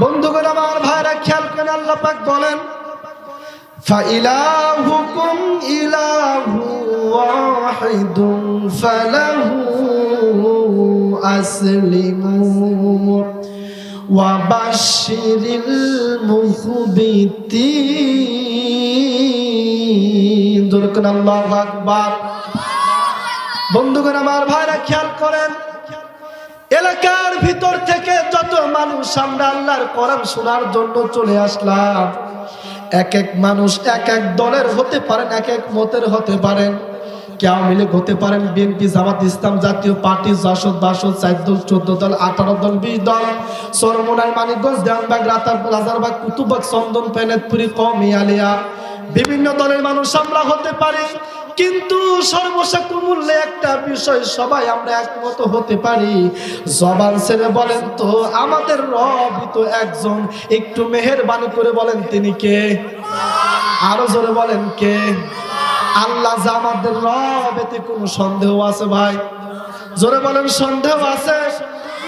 বন্ধুগণ আমার ভাইরা খেয়াল করেন আল্লাহ পাক বলেন فإلهكم إله واحد فله أسلموا وبشر المخبتين দুরকন আল্লাহু আকবার বন্ধুগণ আমার ভাইরা খেয়াল করেন এলাকার ভিতর থেকে যত মানুষ আমরা আল্লাহর কোরআন শোনার জন্য চলে আসলাম। এক এক মানুষ, এক এক দলের হতে পারেন, এক এক মতের হতে পারেন। কেউ মিলে হতে পারেন, বিএনপি, জামাত ইসলাম জাতীয় পার্টি জাসদ বাসদ চার দল চোদ্দ দল, আঠারো দল, বিশ দল, সরমোনাই, মানিকগঞ্জ, দেওয়ানবাগ রাতারপুর হাজারবাগ কুতুবাগ চন্দন পেনেতপুরি কমি আলিয়া। বিভিন্ন দলের মানুষ আমরা হতে পারি। কিন্তু সর্বশেষ মূল্যে একটা বিষয়, সবাই আমরা একমত হতে পারি। জবান ছেড়ে বলেন তো, আমাদের রবই তো একজন। একটু মেহেরবানি করে বলেন তিনি কে? আরও জোরে বলেন কে? আল্লাহ যে আমাদের রব, এতে কোনো সন্দেহ আছে ভাই? জোরে বলেন, সন্দেহ আছে?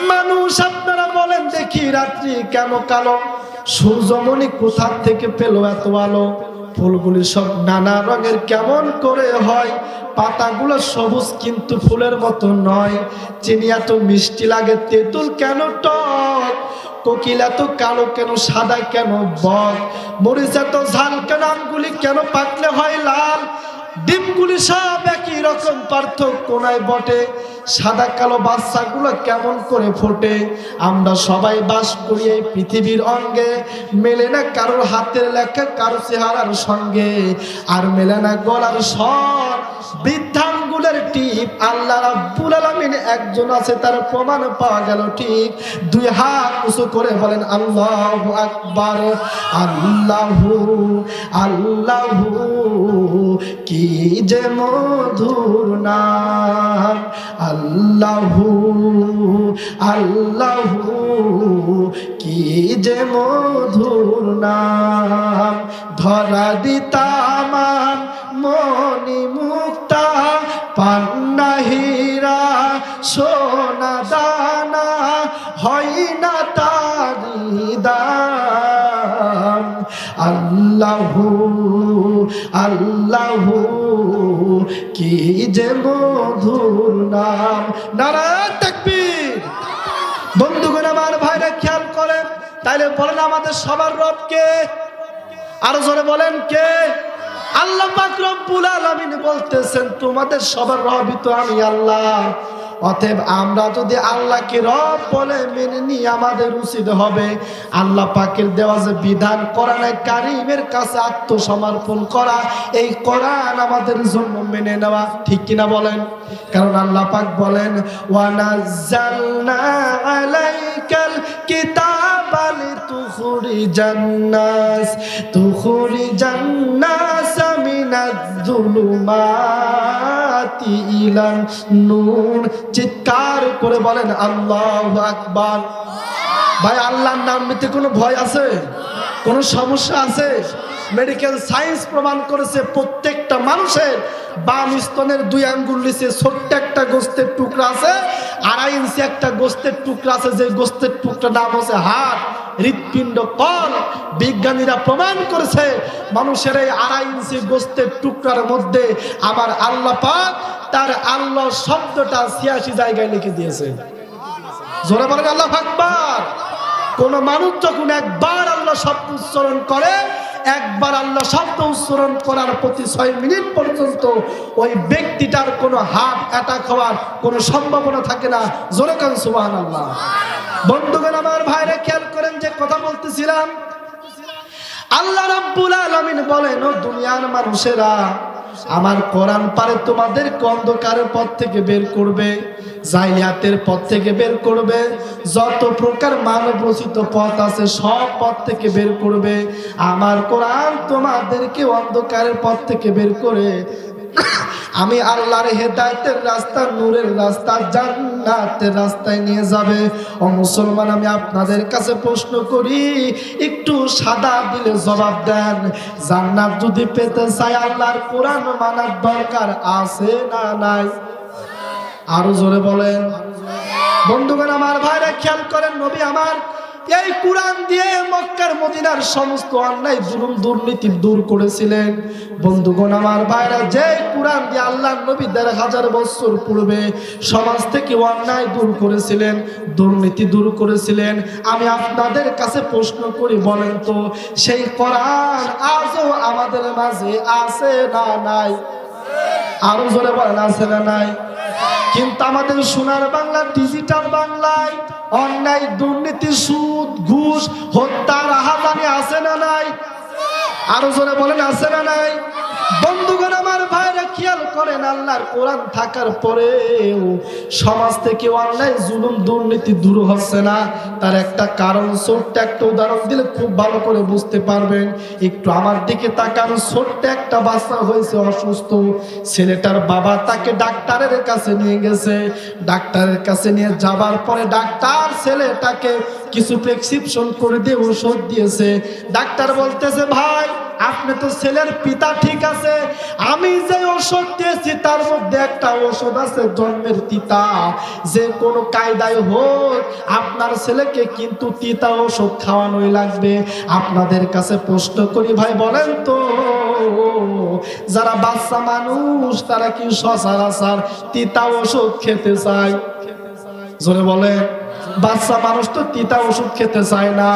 মানুষ আপনারা বলেন, দেখি রাত্রি কেন কালো? সূর্যমণি কোথা থেকে পেল এত আলো? ফুলগুলি সব নানা রঙের কেমন করে হয়, পাতাগুলো সবুজ কিন্তু ফুলের মতো নয়। চিনি এত মিষ্টি লাগে, তেঁতুল কেন টক? কোকিল এত কালো কেন, সাদা কেন বক? মরিচ এত ঝাল কেন, আঙ্গুলি কেন পাতলে হয় লাল? ডিমগুলি সব একই রকম, পার্থক্য নাই বটে। সাদা কালো বাচ্চাগুলো কেমন করে ফোটে? আমরা সবাই বাস করি এই পৃথিবীর অঙ্গে। মেলে না কারোর হাতের লেখা, কারও চেহারার সঙ্গে। আর মেলে না গলার স্বর। বৃদ্ধাঙ্গুলের টিপ, আল্লাহ রাব্বুল আলামিন একজন আছে, তার প্রমাণ পাওয়া গেল ঠিক। দুই হাত উঁচু করে বলেন, আল্লাহু আকবার, আল্লাহু আল্লাহু। কি যে মধুর নাম? আল্লাহু আল্লাহু, কি যে মধুর নাম? ধরা দিতামান মনি মুক্তা পান্না হীরা সোনা দানা, হয় না তারি দাম? আল্লাহু আল্লাহু, কি যে মধুর নাম। নারায়ণ তাকবীর। বন্ধুগণ আমার ভাইরা, খেয়াল করেন, তাইলে বলেন আমাদের সবার রবকে আরও জোরে বলেন কে? আল্লাহ পাক রব্বুল বলতেছেন, তোমাদের সবার রবই তো আমি, আল্লাহ। অতএব আমরা যদি আল্লাহকে রব বলে মেনে নিই, আমাদের উচিত হবে আল্লাহ পাকের দেওয়া যে বিধান কোরআনে কারিমের কাছে আত্মসমর্পণ করা, এই কোরআন আমাদের জন্য মেনে নেওয়া, ঠিক কিনা বলেন? কারণ আল্লাহ পাক বলেন, ওয়ানাজ্জালনা আলাইকাল কিতাবা লিতুখরিজান নাস, তুখরিজান নাস মিনাজ জুলুমাতি ইলান চিৎকার করে বলেন, আল্লাহ আকবার। ভাই, আল্লাহর নাম নিতে কোনো ভয় আছে? কোনো সমস্যা আছে? মেডিকেল সায়েন্স প্রমাণ করেছে, প্রত্যেকটা মানুষের বাম স্তনের দুই আঙ্গুল নিচে ছোট্ট একটা গোস্তের টুকরা আছে, আড়াই ইঞ্চি একটা গোস্তের টুকরা আছে, যে গোস্তের টুকরা নাম হচ্ছে হাড়। হৃৎপিণ্ড কল বিজ্ঞানীরা প্রমাণ করেছে, মানুষের এই আড়াই ইঞ্চি গোস্তের টুকরার মধ্যে আবার আল্লাহ পাক তার আল্লাহ শব্দটা ছিয়াশি জায়গায় লিখে দিয়েছে। জোরে বলেন আল্লাহ আকবার। কোন মানুষ যখন একবার আল্লাহ শব্দ উচ্চারণ করে, একবার আল্লাহ শব্দ উচ্চারণ করার প্রতি ছয় মিনিট পর্যন্ত ওই ব্যক্তিটার কোনো হার্ট অ্যাটাক হওয়ার কোনো সম্ভাবনা থাকে না। জোরে কান সুবাহ আল্লাহ বন্ধুগণ আমার ভাইরা, খেয়াল করেন যে কথা বলতেছিলাম। আল্লাহ রাব্বুল আলামিন বলেন, ও দুনিয়ার মানুষেরা আমার কোরআন পারে তোমাদের অন্ধকারের পথ থেকে বের করবে জাইলিয়াতের পথ থেকে বের করবে, যত প্রকার মানব রচিত পথ আছে সব পথ থেকে বের করবে। আমার কোরআন তোমাদেরকে অন্ধকারের পথ থেকে বের করে আমি আল্লাহর হেদায়তের রাস্তা, নূরের রাস্তা, জান্নাতের রাস্তায় নিয়ে যাবে। ও মুসলমান, আমি আপনাদের কাছে প্রশ্ন করি, একটু সাদা দিলে জবাব দেন, জান্নাত যদি পেতে চাই আল্লাহর কোরআন মানার দরকার আছে না নাই? আরও জোরে বলেন। বন্ধুগণ, আমার ভাইরা, খেয়াল করেন, নবী আমার এই কোরআন দিয়ে মক্কার মদিনার সমস্ত অন্যায় জুলুম দুর্নীতি দূর করেছিলেন। বন্ধুগণ আমার ভাইরা যে কোরআন দিয়ে আল্লাহ নবী দেড় হাজার বছর পূর্বে সমাজ থেকে অন্যায় দূর করেছিলেন, দুর্নীতি দূর করেছিলেন, আমি আপনাদের কাছে প্রশ্ন করি বলেন তো, সেই কোরআন আজও আমাদের মাঝে আছে না নাই? আরও জোরে বলেন, আছে না নাই? কিন্তু আমাদের সোনার বাংলা ডিজিটাল বাংলায় অন্যায়, দুর্নীতি, সুদ, ঘুষ হত্যার রাহাজানি আছে না নাই? আরও জোরে বলেন, আছে না নাই? বন্ধুগণ আমার খেয়াল করেন আল্লাহর কোরআন থাকার পরেও সমাজ থেকে অন্যায়, জুলুম, দুর্নীতি দূর হচ্ছে না। তার একটা কারণ, ছোট্ট একটা উদাহরণ দিলে খুব ভালো করে বুঝতে পারবেন। একটু আমার দিকে তাকান, ছোট্ট একটা বাচ্চা হয়েছে অসুস্থ। ছেলেটার বাবা তাকে ডাক্তারের কাছে নিয়ে গেছে। ডাক্তারের কাছে নিয়ে যাবার পরে ডাক্তার ছেলেটাকে কিছু প্রেসক্রিপশন করে দিয়ে ওষুধ দিয়েছে। ডাক্তার বলতেছে, ভাই, আপনি তো ছেলের পিতা, ঠিক আছে? আমি যে ওষুধ দিয়েছি, তার মধ্যে একটা ওষুধ আছে জন্মের তিতা। যে কোনো কায়দায় হোক, আপনার ছেলেকে কিন্তু তিতা ওষুধ খাওয়ানোই লাগবে। আপনাদের কাছে প্রশ্ন করি, ভাই, বলেন তো, যারা বাচ্চা মানুষ, তারা কি সচরাচর তিতা ওষুধ খেতে চায়? জোরে বলেন। বাচ্চা মানুষ তো তিতা ওষুধ খেতে চায় না।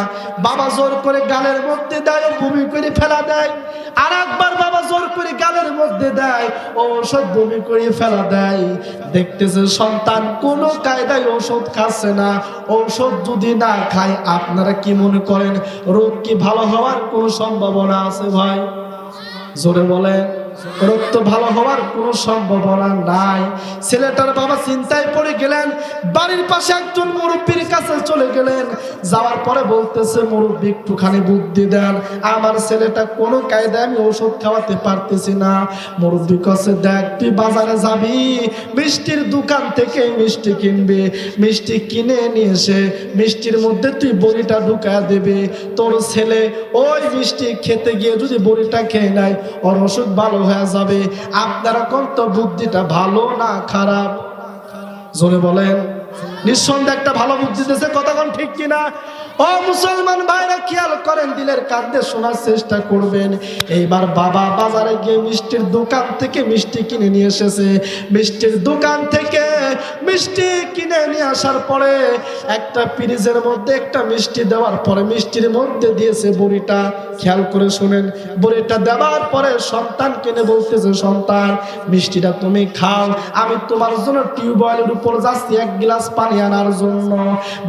বাবা জোর করে গালের মধ্যে দেয়, বমি করে ফেলা দেয়। আর একবার বাবা জোর করে গালের মধ্যে দেয়, ও ওষুধ বমি করে ফেলা দেয়। দেখতেছে সন্তান কোনো কায়দায় ওষুধ খাচ্ছে না। ঔষধ যদি না খায়, আপনারা কি মনে করেন, রোগ কি ভালো হওয়ার কোনো সম্ভাবনা আছে ভাই? জোরে বলেন। রোগ তো ভালো হওয়ার কোনো সম্ভাবনা নাই। ছেলেটার বাবা চিন্তায় পড়ে গেলেন। বাড়ির পাশে একজন মুরব্বীর কাছে চলে গেলেন। যাওয়ার পরে বলতেছে, মুরব্বী, একটুখানি বুদ্ধি দেন। আমার ছেলেটা কোনো কায়দায় আমি ওষুধ খাওয়াতে পারতেছি না। মুরব্বী কাছে, দেখ, তুই বাজারে যাবি, মিষ্টির দোকান থেকে মিষ্টি কিনবে। মিষ্টি কিনে নিয়ে এসে মিষ্টির মধ্যে তুই বড়িটা ঢুকায় দেবে। তোর ছেলে ওই মিষ্টি খেতে গিয়ে যদি বড়িটা খেয়ে নেয়, ওর ওষুধ ভালো হয়ে যাবে। আপনারা কত বুদ্ধিটা ভালো না খারাপ? জোরে বলেন। নিঃসন্দেহ একটা ভালো বুদ্ধি দিতেছে কতক্ষণ ঠিক কিনা? ও মুসলমান ভাইরা, খেয়াল করেন, দিলের কাঁদতে শোনার চেষ্টা করবেন। এইবার বাবা বাজারে গিয়ে মিষ্টির দোকান থেকে মিষ্টি কিনে নিয়ে এসেছে। মিষ্টির দোকান থেকে মিষ্টি কিনে নিয়ে আসার পরে একটা ফ্রিজের মধ্যে একটা মিষ্টি দেওয়ার পরে মিষ্টির মধ্যে দিয়েছে বড়িটা। খেয়াল করে শুনেন, বড়িটা দেওয়ার পরে সন্তান কিনে বলতেছে, সন্তান, মিষ্টিটা তুমি খাও। আমি তোমার জন্য টিউবওয়েলের উপর যাচ্ছি, এক গ্লাস পানি আনার জন্য।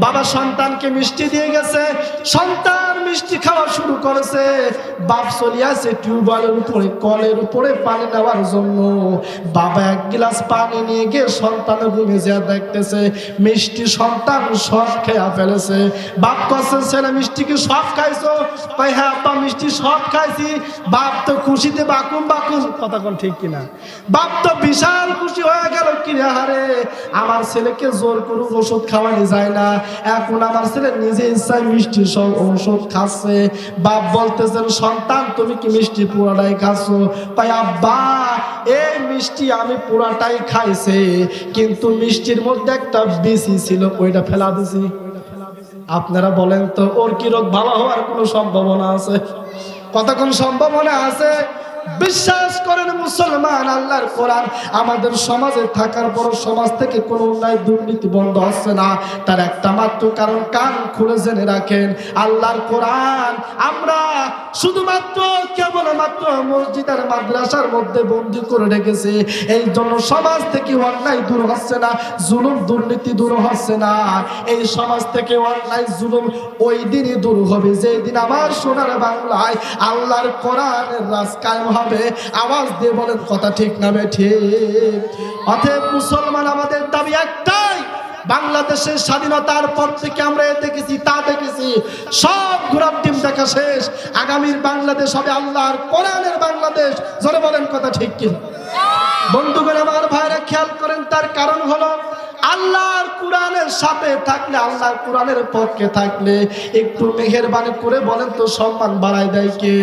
বাবা সন্তানকে মিষ্টি দিয়ে গেছে সন্তান মিষ্টি খাওয়া শুরু করেছে। বাপ চলে আসে টিউবওয়েলের উপরে, কলের উপরে পানি নেওয়ার জন্য। বাবা এক গ্লাস পানি নিয়ে গিয়ে সন্তানের রুমে যা দেখতেছে, মিষ্টি সন্তান সব খেয়া ফেলেছে। বাপ কাছে ছেলে, মিষ্টি কি সব খাইছো? ভাই হ্যাঁ আব্বা, মিষ্টি সব খাইছি। বাপ তো খুশিতে বাকুম বাকুম। কথা কোন ঠিক কিনা? বাপ তো বিশাল খুশি হয়ে গেল কিরে হারে আমার ছেলেকে জোর করে ওষুধ খাওয়ানো যায় না। এখন আমার ছেলে নিজে ইচ্ছায় মিষ্টি সব ঔষধ খাচ্ছে বাপ বলতেছেন, সন্তান, তুমি কি মিষ্টি পুরাটাই খাচ্ছ তাই, আব্বা, এই মিষ্টি আমি পুরাটাই খাইছে, কিন্তু মিষ্টির মধ্যে একটা বেশি ছিল, ওইটা ফেলা দিছি। আপনারা বলেন তো, ওর কি রোগ ভালো হওয়ার কোনো সম্ভাবনা আছে? কতক্ষণ সম্ভাবনা আছে? বিশ্বাস করেন মুসলমান, আল্লাহর কোরআন, আমাদের সমাজে থাকার পর সমাজ থেকে কোনো অন্যায় দুর্নীতি বন্ধ হচ্ছে না। তার একটা মাত্র কারণ, কান খুলে জেনে রাখেন, আল্লাহর কোরআন, আমরা শুধুমাত্র, কেবলমাত্র মসজিদ আর মাদ্রাসার মধ্যে বন্দি করে রেখেছি। এই জন্য সমাজ থেকে অন্যায় দূর হচ্ছে না, জুলুম, দুর্নীতি দূর হচ্ছে না। এই সমাজ থেকে অন্যায়, জুলুম ওই দিনই দূর হবে। যেই দিন আমার সোনার বাংলায় আল্লাহর কোরআনের রাজ কায়েম হবে, আওয়াজ দিয়ে বলেন, কথা ঠিক না ঠিক। অতএব মুসলমান, আমাদের দাবি একটাই, বাংলাদেশের স্বাধীনতার পর থেকে আমরা এ দেখেছি, তা দেখেছি। সব ঘোরার টিম দেখা শেষ। আগামীর বাংলাদেশ হবে আল্লাহর কোরআনের বাংলাদেশ। জোরে বলেন, কথা ঠিক কি বন্ধুগণ, আমার ভাইরা, খেয়াল করেন, তার কারণ হলো আল্লাহর কোরআনের সাথে থাকলে, আল্লাহর কোরআনের পক্ষে থাকলে একটু মেহেরবানি করে বলেন তো, সম্মান বাড়ায় দেয় কে?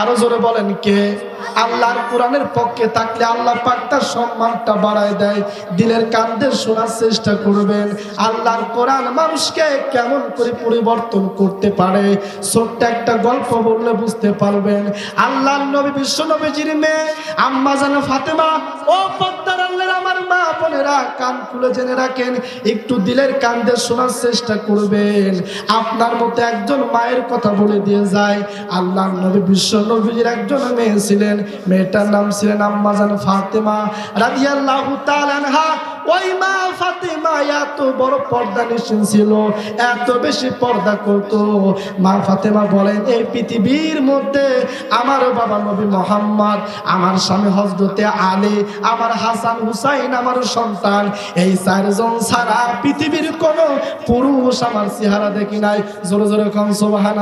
আরও জোরে বলেন কে? আল্লাহর কোরআনের পক্ষে থাকলে আল্লাহ পাক তার সম্মানটা বাড়ায় দেয়। দিলের কান্দে শোনার চেষ্টা করবেন। আল্লাহর কোরআন মানুষকে কেমন করে পরিবর্তন করতে পারে? ছোট্ট একটা গল্প বললে বুঝতে পারবেন। আল্লাহর নবী বিশ্ব নবীজির মেয়ে আম্মা জানা ফাতেমা, ও বোনেরা কান খুলে জেনে রাখেন, একটু দিলের কান্দে শোনার চেষ্টা করবেন। আপনার মতো একজন মায়ের কথা বলে দিয়ে যায়। আল্লাহ নবী, বিশ্ব নবীর একজন মেয়ে ছিলেন। মেয়েটার নাম ছিলেন আম্মাজান ফাতেমা রাজিয়াল্লাহ তাআলা আনহা। ওই মা ফাতেমা, এত বড় পর্দা নিশ্চিন ছিল, এত বেশি পর্দা করতো। মা ফাতেমা বলেন এই পৃথিবীর মধ্যে আমার বাবা নবী মোহাম্মদ, আমার স্বামী হজরতে আলী, আমার হাসান হুসাইন, আমার সন্তান, এই চারজন ছাড়া পৃথিবীর কোন পুরুষ আমার চেহারা দেখি নাই। জোরে জোরে কম সোবাহান